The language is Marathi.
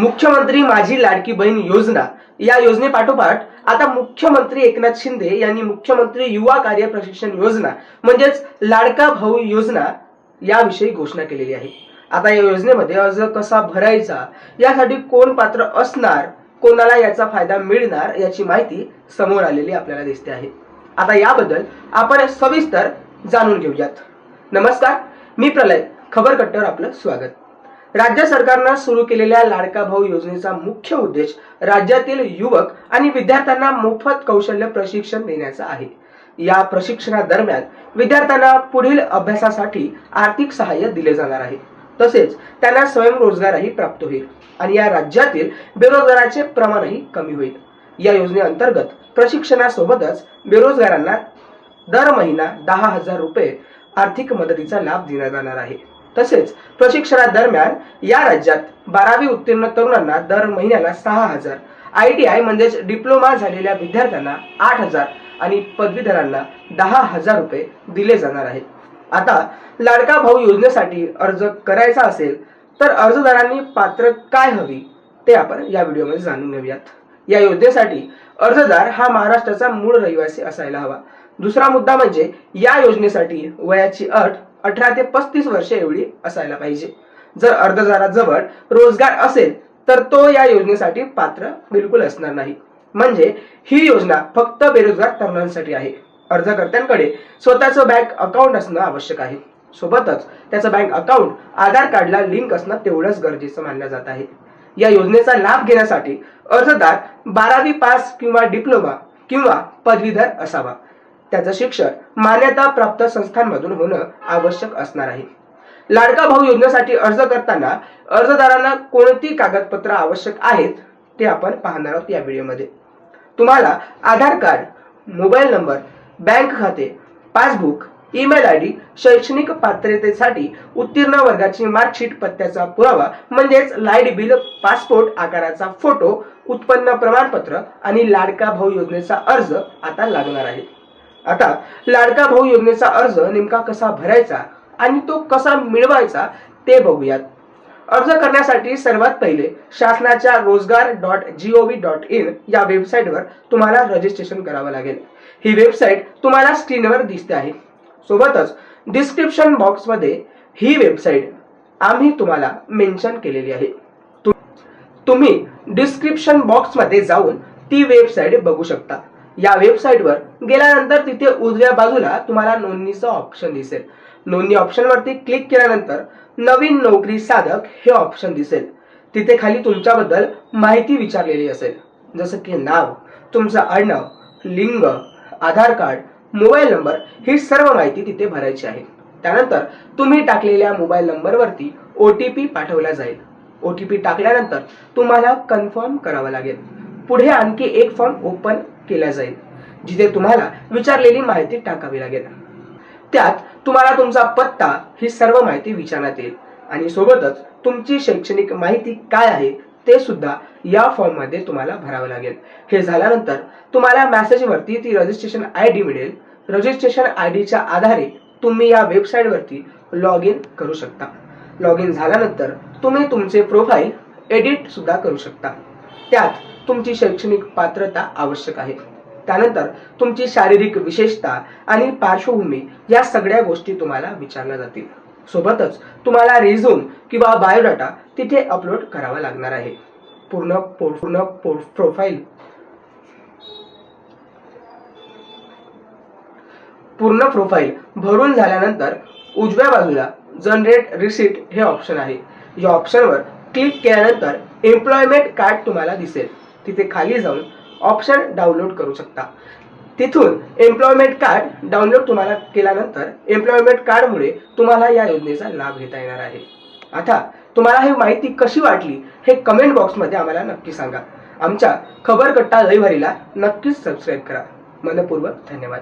मुख्यमंत्री माझी लाडकी बहीण योजना. या योजनेपाठोपाठ आता मुख्यमंत्री एकनाथ शिंदे यांनी मुख्यमंत्री युवा कार्य प्रशिक्षण योजना म्हणजेच लाडका भाऊ योजना याविषयी घोषणा केलेली आहे. आता या योजनेमध्ये अर्ज कसा भरायचा यासाठी कोण पात्र असणार कोणाला याचा फायदा मिळणार याची माहिती समोर आलेली आपल्याला दिसते आहे. आता याबद्दल आपण सविस्तर जाणून घेऊयात. नमस्कार मी प्रलय खबर कट्टर आपलं स्वागत. राज्य सरकारनं सुरू केलेल्या लाडका भाऊ योजनेचा मुख्य उद्देश राज्यातील युवक आणि विद्यार्थ्यांना मोफत कौशल्य प्रशिक्षण देण्याचा आहे. या प्रशिक्षणादरम्यान विद्यार्थ्यांना पुढील अभ्यासासाठी आर्थिक सहाय्य दिले जाणार आहे. तसेच त्यांना स्वयंरोजगारही प्राप्त होईल आणि या राज्यातील बेरोजगाराचे प्रमाणही कमी होईल. या योजनेअंतर्गत प्रशिक्षणासोबतच बेरोजगारांना दर महिना दहा हजार रुपये आर्थिक मदतीचा लाभ दिला जाणार आहे. तसेच प्रशिक्षणादरम्यान या राज्यात बारावी उत्तीर्ण तरुणांना दर महिन्याला सहा हजार. आय टी आय म्हणजेच डिप्लोमा झालेल्या विद्यार्थ्यांना आठ हजार आणि पदवीधरांना दहा हजार रुपये दिले जाणार आहेत. आता लाडका भाऊ योजनेसाठी अर्ज करायचा असेल तर अर्जदारांनी पात्र काय हवी ते आपण या व्हिडिओमध्ये जाणून घेऊयात. या योजनेसाठी अर्जदार हा महाराष्ट्राचा मूळ रहिवासी असायला हवा. दुसरा मुद्दा म्हणजे या योजनेसाठी वयाची अट अठरा ते पस्तीस वर्षे एवढी असायला पाहिजे. जर अर्जदाराजवळ रोजगार असेल तर तो या योजनेसाठी पात्र बिलकुल असणार नाही. म्हणजे ही योजना फक्त बेरोजगार तरुणांसाठी आहे. अर्जकर्त्यांकडे स्वतःचं बँक अकाउंट असणं आवश्यक आहे. सोबतच त्याचं बँक अकाउंट आधार कार्डला लिंक असणं तेवढंच गरजेचं मानलं जात आहे. या योजनेचा लाभ घेण्यासाठी अर्जदार बारावी पास किंवा डिप्लोमा किंवा पदवीधर असावा. त्याचं शिक्षण मान्यता प्राप्त संस्थांमधून होणं आवश्यक असणार आहे. लाडका भाऊ योजनेसाठी अर्ज करताना अर्जदारांना कोणती कागदपत्र आवश्यक आहेत ते आपण पाहणार आहोत या व्हिडिओमध्ये. तुम्हाला Aadhaar card mobile number bank खाते पासबुक ईमेल आय डी शैक्षणिक पात्रतेसाठी उत्तीर्ण वर्गाची मार्कशीट पत्त्याचा पुरावा म्हणजेच लाइट बिल पासपोर्ट आकाराचा फोटो उत्पन्न प्रमाणपत्र आणि लाडका भाऊ योजनेचा अर्ज आता लागणार आहे. आता लाडका भाऊ योजनेचा अर्ज नेमका कसा भरायचा आणि तो कसा मिळवायचा ते बघूयात. अर्ज करण्यासाठी सर्वात पहिले शासनाच्या रोजगार डॉट जी ओवी डॉट इन या वेबसाईटवर तुम्हाला रजिस्ट्रेशन करावं लागेल. ही वेबसाईट तुम्हाला स्क्रीनवर दिसते आहे. सोबतच डिस्क्रिप्शन बॉक्समध्ये ही वेबसाईट आम्ही तुम्हाला मेन्शन केलेली आहे. तुम्ही डिस्क्रिप्शन बॉक्समध्ये जाऊन ती वेबसाईट बघू शकता. या वेबसाईटवर गेल्यानंतर तिथे उजव्या बाजूला तुम्हाला नोंदणीचं ऑप्शन दिसेल. नोंदणी ऑप्शनवरती क्लिक केल्यानंतर नवीन नोकरी साधक हे ऑप्शन दिसेल. तिथे खाली तुमच्याबद्दल माहिती विचारलेली असेल. जसं की नाव तुमचं आडनाव लिंग आधार कार्ड मोबाईल नंबर ही सर्व माहिती तिथे भरायची आहे. त्यानंतर तुम्ही टाकलेल्या मोबाईल नंबरवरती ओ टी पी पाठवला जाईल. ओ टी पी टाकल्यानंतर तुम्हाला कन्फर्म करावं लागेल. पुढे आणखी एक फॉर्म ओपन केल्या जाईल जिथे तुम्हाला विचारलेली माहिती टाकावी लागेल. त्यात तुम्हाला तुमचा पत्ता ही सर्व माहिती विचारण्यात येईल. आणि सोबतच तुमची शैक्षणिक माहिती काय आहे ते सुद्धा या फॉर्ममध्ये तुम्हाला भरावं लागेल. हे झाल्यानंतर तुम्हाला मेसेजवरती ती रजिस्ट्रेशन आय डी मिळेल. रजिस्ट्रेशन आय डीच्या आधारे तुम्ही या वेबसाईटवरती लॉग इन करू शकता. लॉग इन झाल्यानंतर तुम्ही तुमचे प्रोफाईल एडिट सुद्धा करू शकता. त्यात तुमची शैक्षणिक पात्रता आवश्यक आहे. त्यानंतर तुमची शारीरिक विशेषता आणि पार्श्वभूमी या सगळ्या गोष्टी तुम्हाला विचारल्या जातील. सोबतच तुम्हाला रिझ्यूम किंवा बायोडाटा तिथे अपलोड करावा लागणार आहे. पूर्ण पूर्ण प्रोफाईल पूर्ण प्रोफाईल भरून झाल्यानंतर उजव्या बाजूला जनरेट रिसिट हे ऑप्शन आहे. या ऑप्शनवर क्लिक केल्यानंतर एम्प्लॉयमेंट कार्ड तुम्हाला दिसेल. तिथे खाली जाऊन ऑप्शन डाउनलोड करू शकता. तिथून एम्प्लॉयमेंट कार्ड डाउनलोड तुम्हाला केल्यानंतर एम्प्लॉयमेंट कार्डमुळे तुम्हाला या योजनेचा लाभ घेता येणार आहे. आता तुम्हाला ही माहिती कशी वाटली हे कमेंट बॉक्समध्ये आम्हाला नक्की सांगा. आमच्या खबरकट्टा कट्टा नक्कीच सबस्क्राईब करा. मनपूर्वक धन्यवाद.